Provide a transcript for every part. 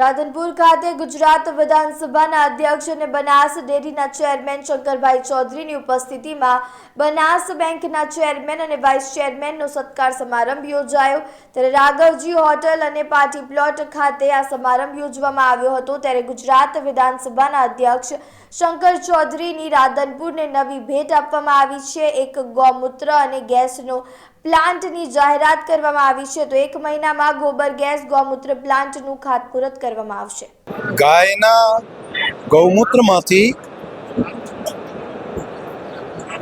રાધનપુર ખાતે ગુજરાત વિધાનસભાના અધ્યક્ષ અને બનાસ ડેરીના ચેરમેન શંકરભાઈ ચૌધરીની ઉપસ્થિતિમાં બનાસ બેંકના ચેરમેન અને વાઇસ ચેરમેનનો સત્કાર સમારંભ યોજાયો. ત્યારે રાઘવજી હોટલ અને પાર્ટી પ્લોટ ખાતે આ સમારંભ યોજવામાં આવ્યો હતો. ત્યારે ગુજરાત વિધાનસભાના અધ્યક્ષ શંકર ચૌધરીની રાધનપુરને નવી ભેટ આપવામાં આવી છે. એક ગૌમૂત્ર અને ગેસનો પ્લાન્ટની જાહેરાત કરવામાં આવી છે તો એક મહિનામાં ગોબર ગેસ ગૌમૂત્ર પ્લાન્ટનું ખાતમુહૂર્ત કરવામાં આવશે. ગાયના ગૌમૂત્રમાંથી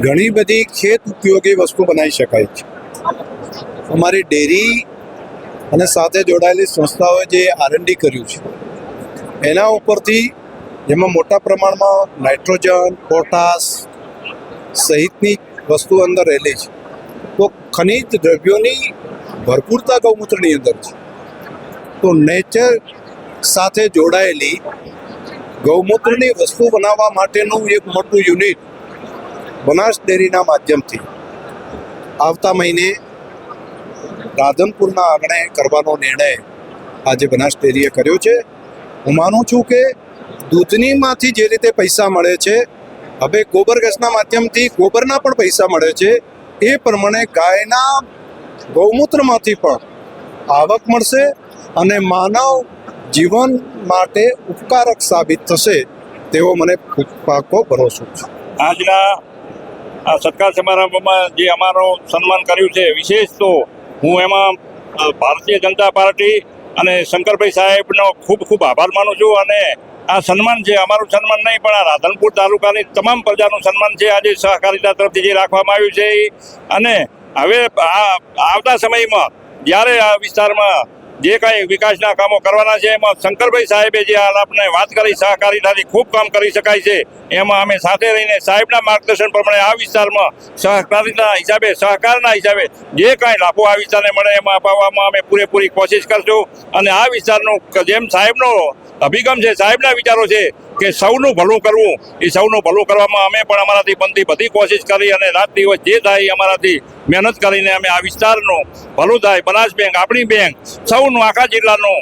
ઘણી બધી ખેત ઉપયોગી વસ્તુ બનાવી શકાય છે. અમારી ડેરી અને સાથે જોડાયેલી સંસ્થાઓએ જે આરએનડી કર્યું છે, એના ઉપરથી જેમાં મોટા પ્રમાણમાં નાઇટ્રોજન, પોટાશ સહિતની વસ્તુ અંદર રહેલી છે. ખનિજ દ્રવ્યોની ભરપૂરતા ગૌમૂત્રની અંદર છે. તો નેચર સાથે જોડાયેલી ગૌમૂત્રની વસ્તુ બનાવવા માટેનું એક મોટું યુનિટ બનાસ ડેરીના માધ્યમથી આવતા મહિને રાધનપુરના આંગણે કરવાનો નિર્ણય આજે બનાસ ડેરીએ કર્યો છે. હું માનું છું કે દૂધનીમાંથી જે રીતે પૈસા મળે છે, હવે ગોબર ગેસના માધ્યમથી ગોબરના પણ પૈસા મળે છે. એ પ્રમાણે ગાયના ગૌમૂત્રમાંથી પણ આવક મળશે અને માનવ જીવન માટે ઉપકારક સાબિત થશે તેવો મને પાકો ભરોસો છે. આજના આ સત્કાર સમારંભમાં જે અમારો સન્માન કર્યું છે, વિશેષ તો હું એમાં ભારતીય જનતા પાર્ટી અને શંકરભાઈ સાહેબનો ખૂબ ખૂબ આભાર માનું છું અને આ સન્માન છે, અમારું સન્માન નહીં, પણ આ રાધનપુર તાલુકાની તમામ પ્રજાનું સન્માન છે, આજે સહકારિતા તરફથી જે રાખવામાં આવ્યું છે અને હવે આ આવતા સમયમાં જ્યારે આ વિસ્તારમાં જે કાંઈ વિકાસના કામો કરવાના છે, એમાં શંકરભાઈ સાહેબે જે આ આપણે વાત કરી, સહકારીતાથી ખૂબ કામ કરી શકાય છે, એમાં અમે સાથે રહીને સાહેબના માર્ગદર્શન પ્રમાણે આ વિસ્તારમાં સહકારીના હિસાબે, સહકારના હિસાબે જે કાંઈ લાભો આ વિસ્તારને મળે, એમાં અપાવવામાં અમે પૂરેપૂરી કોશિશ કરશું. અને આ વિસ્તારનું, જેમ સાહેબનો અભિગમ છે, સાહેબના વિચારો છે કે સૌનું ભલું કરવું, એ સૌનું ભલું કરવામાં અમે પણ અમારાથી બનતી બધી કોશિશ કરી અને રાત દિવસ જે થાય અમારાથી મહેનત કરીને અમે આ વિસ્તારનું ભલું થાય. બનાસ બેંક, આપણી બેંક, સૌનું, આખા જિલ્લાનું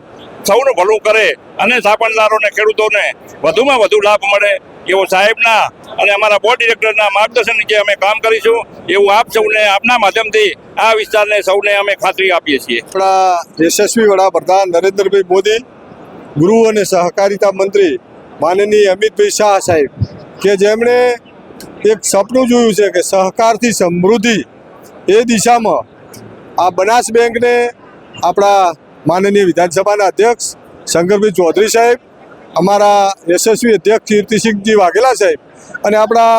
સૌનું ભલું કરે અને સાપણદારોને ખેડૂતોને વધુમાં વધુ લાભ મળે એવો સાહેબના અને અમારા બોર્ડ ડિરેક્ટરના માર્ગદર્શન નીચે અમે કામ કરીશું. એવું આપ સૌને આપના માધ્યમથી આ વિસ્તારને સૌને અમે ખાતરી આપીએ છીએ. આપણા યશસ્વી વડાપ્રધાન નરેન્દ્રભાઈ મોદી ગૃહ અને સહકારિતા મંત્રી માનનીય અમિતભાઈ શાહ સાહેબ, કે જેમણે એક સપનું જોયું છે કે સહકારથી સમૃદ્ધિ એ દિશામાં આ બનાસ બેંકને આપણા માનનીય વિધાનસભાના અધ્યક્ષ શંકરભાઈ ચૌધરી સાહેબ, અમારા યશસ્વી અધ્યક્ષ કીર્તિસિંહજી વાઘેલા સાહેબ અને આપણા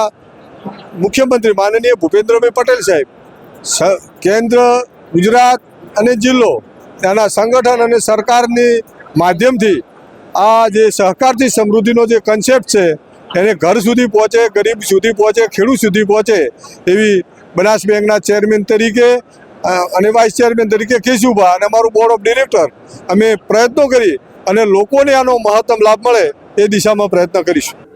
મુખ્યમંત્રી માનનીય ભૂપેન્દ્રભાઈ પટેલ સાહેબ કેન્દ્ર, ગુજરાત અને જિલ્લો ત્યાંના સંગઠન અને સરકારની માધ્યમથી આ જે સહકારથી સમૃદ્ધિનો જે કન્સેપ્ટ છે, એને ઘર સુધી પહોંચે, ગરીબ સુધી પહોંચે, ખેડૂત સુધી પહોંચે એવી બનાસ બેંકના ચેરમેન તરીકે અને વાઇસ ચેરમેન તરીકે કેશુભા અને અમારું બોર્ડ ઓફ ડિરેક્ટર અમે પ્રયત્નો કરી અને લોકોને આનો મહત્તમ લાભ મળે એ દિશામાં પ્રયત્ન કરીશું.